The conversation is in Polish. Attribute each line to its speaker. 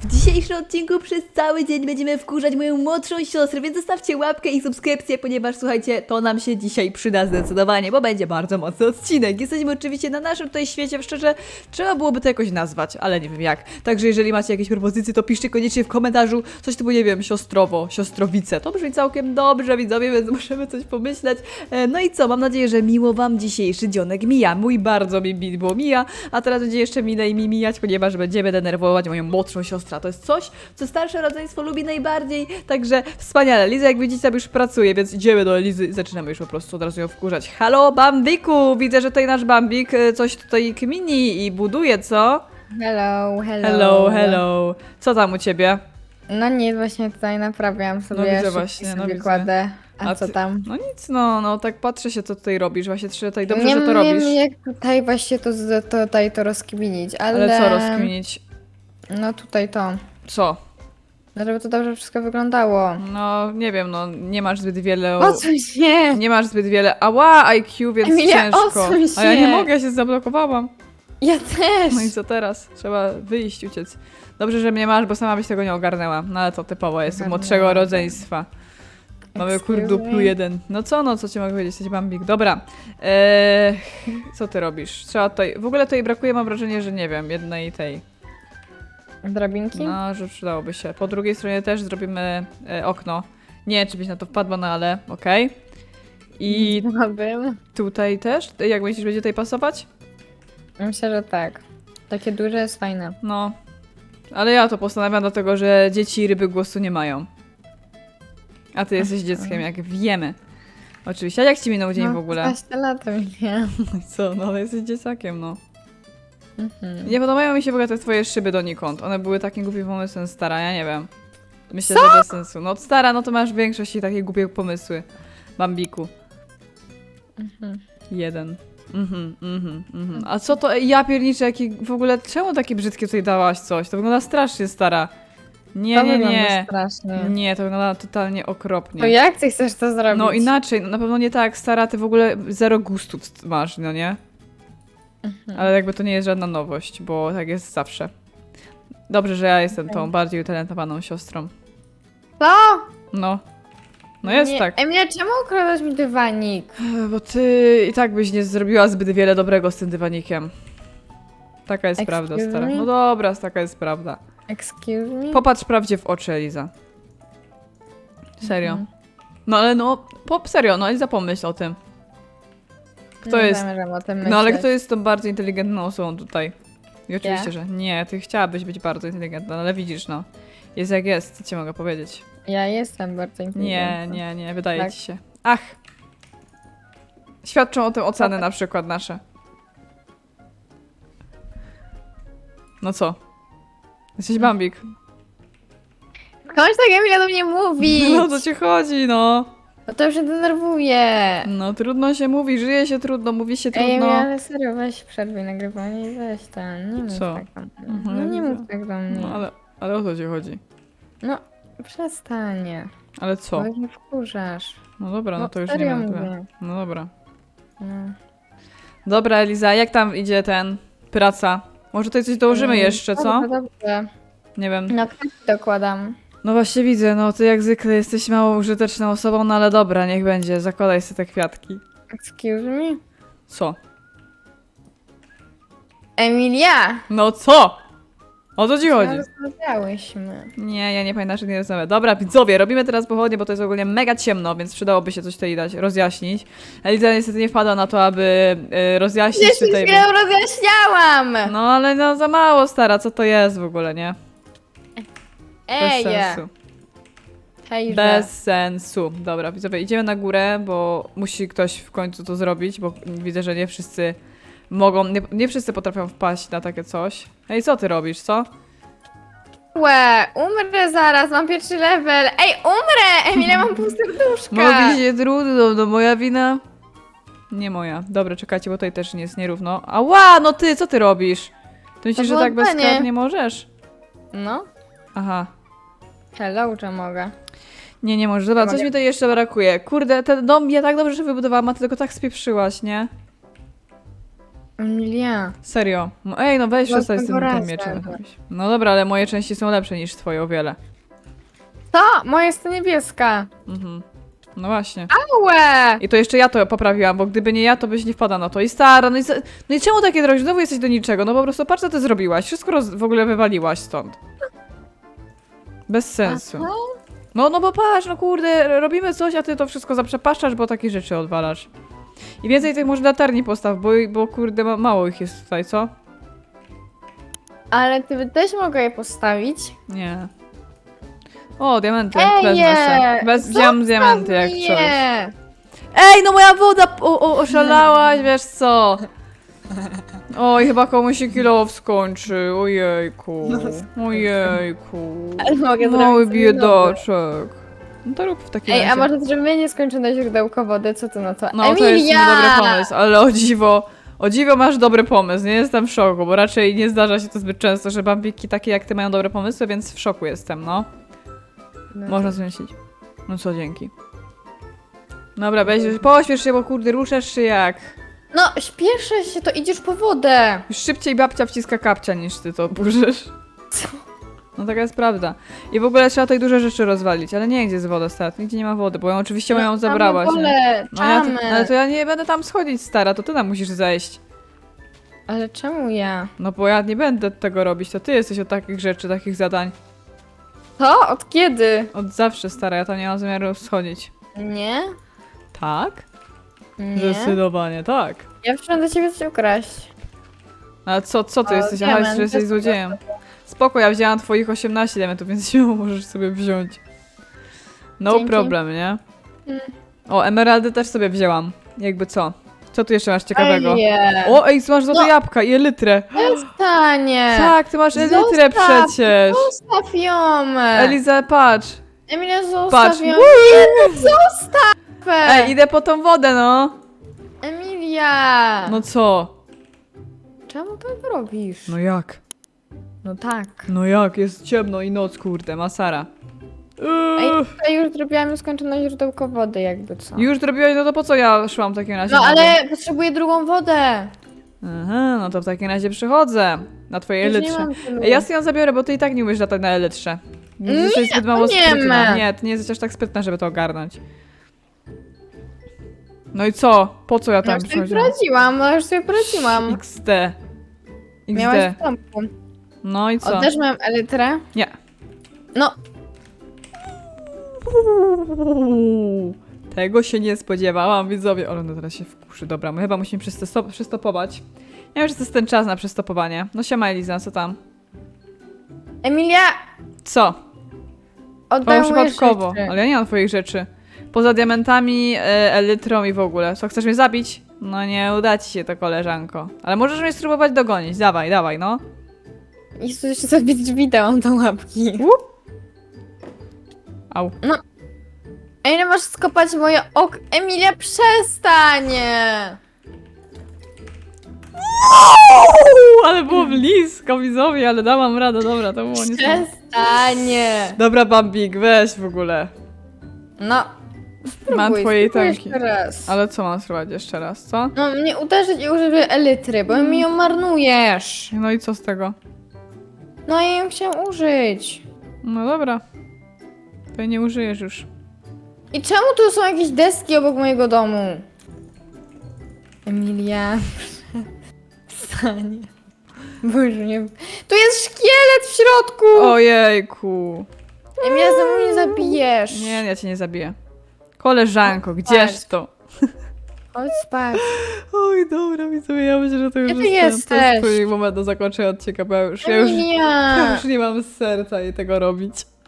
Speaker 1: W dzisiejszym odcinku przez cały dzień będziemy wkurzać moją młodszą siostrę, więc zostawcie łapkę i subskrypcję, ponieważ słuchajcie, to nam się dzisiaj przyda zdecydowanie, bo będzie bardzo mocny odcinek. Jesteśmy oczywiście na naszym tutaj świecie, szczerze, trzeba byłoby to jakoś nazwać, ale nie wiem jak. Także jeżeli macie jakieś propozycje, to piszcie koniecznie w komentarzu coś typu, nie wiem, siostrowo, siostrowice. To brzmi całkiem dobrze, widzowie, więc możemy coś pomyśleć. E, No i co, mam nadzieję, że miło wam dzisiejszy dzionek mija. Mój bardzo mi było mija, a teraz będzie jeszcze milej mi mijać, ponieważ będziemy denerwować moją młodszą siostrę. To jest coś, co starsze rodzeństwo lubi najbardziej, także wspaniale. Liza, jak widzicie, już pracuje, więc idziemy do Lizy i zaczynamy już po prostu od razu ją wkurzać. Halo, Bambiku! Widzę, że tutaj nasz Bambik e, coś tutaj kmini i buduje, co?
Speaker 2: Hello, hello.
Speaker 1: Hello, hello. Co tam u ciebie?
Speaker 2: No nic, właśnie tutaj naprawiam sobie,
Speaker 1: No widzę właśnie, no
Speaker 2: sobie
Speaker 1: widzę.
Speaker 2: kładę. A,
Speaker 1: A
Speaker 2: co
Speaker 1: ty-
Speaker 2: tam?
Speaker 1: No nic, no, no tak patrzę się, co tutaj robisz. Właśnie czy tutaj dobrze,
Speaker 2: nie
Speaker 1: że to
Speaker 2: wiem,
Speaker 1: robisz.
Speaker 2: jak tutaj właśnie to, to, tutaj to rozkminić, ale...
Speaker 1: Ale co rozkminić?
Speaker 2: No tutaj to.
Speaker 1: Co?
Speaker 2: No żeby to dobrze wszystko wyglądało.
Speaker 1: No, nie wiem, no, nie masz zbyt wiele...
Speaker 2: O co się?
Speaker 1: Nie masz zbyt wiele... Ała, IQ, więc
Speaker 2: Emilia,
Speaker 1: ciężko.
Speaker 2: odsuń
Speaker 1: A ja nie
Speaker 2: się.
Speaker 1: mogę, ja się zablokowałam.
Speaker 2: Ja też!
Speaker 1: No i co teraz? Trzeba wyjść, uciec. Dobrze, że mnie masz, bo sama byś tego nie ogarnęła. No ale to typowo, jest u
Speaker 2: Ogarnęłam.
Speaker 1: młodszego rodzeństwa. Mamy
Speaker 2: Excuse
Speaker 1: kurduplu
Speaker 2: me?
Speaker 1: jeden. No co, no, co ci mogę powiedzieć, jesteś bambik. Dobra. Eee, co ty robisz? Trzeba tutaj... W ogóle tutaj brakuje, mam wrażenie, że nie wiem, jednej tej...
Speaker 2: Drabinki?
Speaker 1: No, że przydałoby się. Po drugiej stronie też zrobimy e, okno. Nie, czy byś na to wpadła, no ale okej. I
Speaker 2: Chciałabym.
Speaker 1: tutaj też? Jak myślisz, będzie tutaj pasować?
Speaker 2: Myślę, że tak. Takie duże jest fajne.
Speaker 1: No. Ale ja to postanawiam dlatego, że dzieci i ryby głosu nie mają. A ty jesteś dzieckiem, jak wiemy. Oczywiście. A jak ci minął dzień
Speaker 2: no,
Speaker 1: w ogóle?
Speaker 2: 15 lat nie.
Speaker 1: No i co? No ale jesteś dzieciakiem, no.
Speaker 2: Mhm.
Speaker 1: Nie podobają mi się w ogóle te twoje szyby donikąd. One były takim głupim pomysłem stara, ja nie wiem. Myślę, że bez sensu. No od stara, no to masz w większości takie głupie pomysły. Bambiku.
Speaker 2: Mhm.
Speaker 1: Jeden. Mhm, mhm, mhm. A co to? Ej, Ja pierniczę, jaki w ogóle, czemu takie brzydkie tutaj dałaś coś? To wygląda strasznie, stara. Nie,
Speaker 2: To
Speaker 1: nie,
Speaker 2: wygląda
Speaker 1: nie.
Speaker 2: strasznie.
Speaker 1: Nie, to wygląda totalnie okropnie.
Speaker 2: To jak ty chcesz to zrobić?
Speaker 1: No inaczej, no, na pewno nie tak, stara, ty w ogóle zero gustu masz, no nie?
Speaker 2: Mhm.
Speaker 1: Ale jakby to nie jest żadna nowość, bo tak jest zawsze. Dobrze, że ja jestem tą bardziej utalentowaną siostrą.
Speaker 2: Co?
Speaker 1: No. No jest
Speaker 2: nie.
Speaker 1: tak.
Speaker 2: Emilia, czemu ukradłaś mi dywanik?
Speaker 1: Bo ty i tak byś nie zrobiła zbyt wiele dobrego z tym dywanikiem. Taka jest
Speaker 2: Excuse
Speaker 1: prawda, stara.
Speaker 2: me?
Speaker 1: No dobra, taka jest prawda.
Speaker 2: Excuse me?
Speaker 1: Popatrz prawdzie w oczy, Eliza. Serio.
Speaker 2: Mhm.
Speaker 1: No ale no, pop serio, no Eliza pomyśl o tym. Kto
Speaker 2: nie
Speaker 1: jest?
Speaker 2: zamierzam o tym
Speaker 1: No ale
Speaker 2: myśleć.
Speaker 1: kto jest tą bardzo inteligentną osobą tutaj? I oczywiście, że nie, ty chciałabyś być bardzo inteligentna, ale widzisz, no. Jest jak jest, co ci mogę powiedzieć?
Speaker 2: Ja jestem bardzo
Speaker 1: Nie,
Speaker 2: inteligentna.
Speaker 1: nie, nie, wydaje
Speaker 2: Tak.
Speaker 1: ci się. Ach! Świadczą o tym oceny na przykład nasze. No co? Jesteś
Speaker 2: Hmm.
Speaker 1: bambik.
Speaker 2: Skądś tak Emilia do mnie mówi?
Speaker 1: No co ci chodzi, no?
Speaker 2: No to już się denerwuje.
Speaker 1: No trudno się mówi, żyje się trudno, mówi się
Speaker 2: Ej,
Speaker 1: trudno.
Speaker 2: ale serio, weź przerwij nagrywanie i weź ten, nie mów
Speaker 1: Co?
Speaker 2: tak do mnie.
Speaker 1: Mhm,
Speaker 2: No nie mów tak do mnie.
Speaker 1: No ale, ale o co ci chodzi?
Speaker 2: No, przestań.
Speaker 1: Ale co?
Speaker 2: Bo mnie wkurzasz.
Speaker 1: No dobra, no
Speaker 2: No
Speaker 1: to już nie
Speaker 2: serio mówię.
Speaker 1: No dobra.
Speaker 2: No.
Speaker 1: Dobra, Eliza, jak tam idzie ten praca? Może tutaj coś dołożymy jeszcze, co?
Speaker 2: Dobrze, dobrze.
Speaker 1: Nie wiem.
Speaker 2: No, kwiaty dokładam.
Speaker 1: No właśnie widzę, no ty jak zwykle jesteś mało użyteczną osobą, no ale dobra, niech będzie, zakładaj sobie te kwiatki.
Speaker 2: Excuse me?
Speaker 1: Co?
Speaker 2: Emilia!
Speaker 1: No co? O co ci chodzi?
Speaker 2: Rozmawiałyśmy.
Speaker 1: Nie, ja nie pamiętam, że nie rozmawiam. Dobra, widzowie, robimy teraz pochodnie, bo to jest ogólnie mega ciemno, więc przydałoby się coś tutaj dać, rozjaśnić. Eliza niestety nie wpadła na to, aby y, rozjaśnić
Speaker 2: Jeszcze
Speaker 1: tutaj.
Speaker 2: chwilę rozjaśniałam!
Speaker 1: No ale no za mało, stara, co to jest w ogóle, nie?
Speaker 2: Ej!
Speaker 1: Bez sensu.
Speaker 2: Hejże.
Speaker 1: Bez sensu. Dobra, widzowie, idziemy na górę, bo musi ktoś w końcu to zrobić, bo widzę, że nie wszyscy mogą, nie, nie wszyscy potrafią wpaść na takie coś. Ej, co ty robisz, co?
Speaker 2: Łe, umrę zaraz, mam pierwszy level. Ej, umrę! Emilia, mam pół serduszka.
Speaker 1: Mówi się trudno, no moja wina? Nie moja. Dobra, czekajcie, bo tutaj też nie jest nierówno. Ała, no ty, co ty robisz? To myślisz, że
Speaker 2: było
Speaker 1: tak
Speaker 2: danie.
Speaker 1: bezkarnie możesz?
Speaker 2: No,
Speaker 1: Aha.
Speaker 2: Hello, czy mogę?
Speaker 1: Nie, nie możesz. Dobra, coś mi tutaj jeszcze brakuje. Kurde, ten dom ja tak dobrze wybudowałam, a ty tylko tak spieprzyłaś, nie?
Speaker 2: Emilia.
Speaker 1: Serio. No, ej, no weź przestań z tym, tym
Speaker 2: razem.
Speaker 1: mieczem. No dobra, ale moje części są lepsze niż twoje o wiele.
Speaker 2: To, moja jest to niebieska.
Speaker 1: Mhm. No właśnie.
Speaker 2: Ałe!
Speaker 1: I to jeszcze ja to poprawiłam, bo gdyby nie ja, to byś nie wpadła na to. I stara, no i, za- no i czemu takie drogi? Znowu jesteś do niczego. No po prostu patrz, co ty zrobiłaś. Wszystko roz, w ogóle wywaliłaś stąd. Bez sensu.
Speaker 2: Aha.
Speaker 1: No, no bo patrz, no kurde, robimy coś, a ty to wszystko zaprzepaszczasz, bo takie rzeczy odwalasz. I więcej tych może latarni postaw, bo, bo kurde, ma, mało ich jest tutaj, co?
Speaker 2: Ale ty też mogę je postawić.
Speaker 1: Nie. O, diamenty,
Speaker 2: Ej,
Speaker 1: wezmę
Speaker 2: nie!
Speaker 1: Wez, wziąłem diamenty, jak coś.
Speaker 2: Nie!
Speaker 1: Ej, no moja woda o, o, oszalałaś, wiesz co? Oj, chyba komuś się kilow skończy, ojejku, ojejku.
Speaker 2: Ale mogę
Speaker 1: Mały
Speaker 2: zrobić sobie
Speaker 1: biedaczek. No to rób w takim
Speaker 2: Ej, a może zrobimy nieskończone źródełko wody? Co ty na to?
Speaker 1: No to jest niedobry pomysł, ale o dziwo, o dziwo masz dobry pomysł, nie jestem w szoku, bo raczej nie zdarza się to zbyt często, że bambiki takie jak ty mają dobre pomysły, więc w szoku jestem, no.
Speaker 2: No.
Speaker 1: Można zmyślić. No co, dzięki. Dobra, weź, pośpiesz się, bo kurde, ruszasz się jak.
Speaker 2: No, śpieszę się, to idziesz po wodę.
Speaker 1: Już szybciej babcia wciska kapcia niż ty to burzysz.
Speaker 2: Co?
Speaker 1: No taka jest prawda. I w ogóle trzeba tutaj duże rzeczy rozwalić, ale nie gdzie jest woda, stara, nigdzie nie ma wody, bo ją oczywiście
Speaker 2: No, tam
Speaker 1: zabrałaś. Nie?
Speaker 2: dole,
Speaker 1: No ja, to, ale to ja nie będę tam schodzić, stara, to ty tam musisz zejść.
Speaker 2: Ale czemu ja?
Speaker 1: No bo ja nie będę tego robić, to ty jesteś od takich rzeczy, takich zadań.
Speaker 2: To? Od kiedy?
Speaker 1: Od zawsze, stara, ja tam nie mam zamiaru schodzić.
Speaker 2: Nie?
Speaker 1: Tak?
Speaker 2: Nie.
Speaker 1: Zdecydowanie tak.
Speaker 2: Ja przyszłam do ciebie coś ukraść.
Speaker 1: Ale co, co ty
Speaker 2: O,
Speaker 1: jesteś? Aha,
Speaker 2: diament,
Speaker 1: że jesteś złodziejem. Spoko, ja wzięłam twoich 18 elementów, więc siłą możesz sobie wziąć. No
Speaker 2: Dzięki.
Speaker 1: problem, nie?
Speaker 2: Mm.
Speaker 1: O, emeraldy też sobie wzięłam. Jakby co? Co tu jeszcze masz ciekawego? O, ej, masz złote
Speaker 2: No.
Speaker 1: jabłka i elytrę.
Speaker 2: Stanie.
Speaker 1: Tak, ty masz elytrę
Speaker 2: Zostaw.
Speaker 1: przecież.
Speaker 2: Zostaw ją.
Speaker 1: Eliza, patrz.
Speaker 2: Emilia, zostaw
Speaker 1: Patrz.
Speaker 2: ją. Nie, no zostaw.
Speaker 1: Ej, idę po tą wodę, no.
Speaker 2: Emilia.
Speaker 1: No co?
Speaker 2: Czemu tak robisz?
Speaker 1: No jak?
Speaker 2: No tak.
Speaker 1: No jak? Jest ciemno i noc, kurde, masara.
Speaker 2: Ej,
Speaker 1: Uff.
Speaker 2: już zrobiłam skończone źródełko wody, jakby co.
Speaker 1: Już zrobiłeś, no to po co ja szłam w takim razie?
Speaker 2: No ale potrzebuję drugą wodę.
Speaker 1: Aha, no to w takim razie przychodzę na twojej
Speaker 2: Już nie
Speaker 1: elytrze.
Speaker 2: mam tylu.
Speaker 1: Ej, Ja sobie ją zabiorę, bo ty i tak nie umiesz latać na elytrze. Nie, jesteś zbyt mało
Speaker 2: nie
Speaker 1: sprytna. Nie, ty nie jesteś aż tak sprytna, żeby to ogarnąć. No i co? Po co ja
Speaker 2: Ja
Speaker 1: tam
Speaker 2: już sobie
Speaker 1: przychodziłam?
Speaker 2: poradziłam, no już sobie poradziłam.
Speaker 1: XD.
Speaker 2: Miałaś
Speaker 1: XD.
Speaker 2: w domku.
Speaker 1: No i co?
Speaker 2: O, też mam elytrę.
Speaker 1: Nie.
Speaker 2: No,
Speaker 1: Tego się nie spodziewałam, widzowie. O, no teraz się wkurzy. Dobra, my chyba musimy przysto- przystopować. Nie wiem, czy to jest ten czas na przystopowanie. No siema Eliza, co tam?
Speaker 2: Emilia,
Speaker 1: Co?
Speaker 2: oddaj moje
Speaker 1: przypadkowo,
Speaker 2: rzeczy.
Speaker 1: ale ja nie mam twoich rzeczy. Poza diamentami, e, elytrą i w ogóle. Co, chcesz mnie zabić? No nie uda ci się to, koleżanko. Ale możesz mnie spróbować dogonić. Dawaj, dawaj, no.
Speaker 2: Jezu, jeszcze sobie drzwi dałam do łapki.
Speaker 1: Au.
Speaker 2: Ej, ile masz skopać moje ok... Emilia, przestanie!
Speaker 1: Uuu, ale było blisko, widzowie, ale dałam radę, dobra, to było nie
Speaker 2: Przestanie!
Speaker 1: Dobra, Bambik, weź w ogóle.
Speaker 2: No, spróbuj,
Speaker 1: Mam twojej
Speaker 2: spróbuj
Speaker 1: tanki.
Speaker 2: jeszcze raz.
Speaker 1: Ale co mam spróbować jeszcze raz, co?
Speaker 2: No, mnie uderzyć i użyj elytry, bo mi ją marnujesz.
Speaker 1: No i co z tego?
Speaker 2: No, ja ją chciałam użyć.
Speaker 1: No dobra. To nie użyjesz już.
Speaker 2: I czemu tu są jakieś deski obok mojego domu? Emilia. Stanie. Boże, nie. Tu jest szkielet w środku!
Speaker 1: Ojejku.
Speaker 2: Emilia, znowu mnie zabijesz.
Speaker 1: Nie, ja cię nie zabiję. Koleżanko, gdzież to?
Speaker 2: Chodź spać.
Speaker 1: Oj, dobra, widzowie, ja myślę, że to już
Speaker 2: Gdzie ty
Speaker 1: jest ten- to jest
Speaker 2: jesteś?
Speaker 1: twój moment do zakończenia odcinka, bo ja już, ja już, ja już nie mam z serca jej tego robić.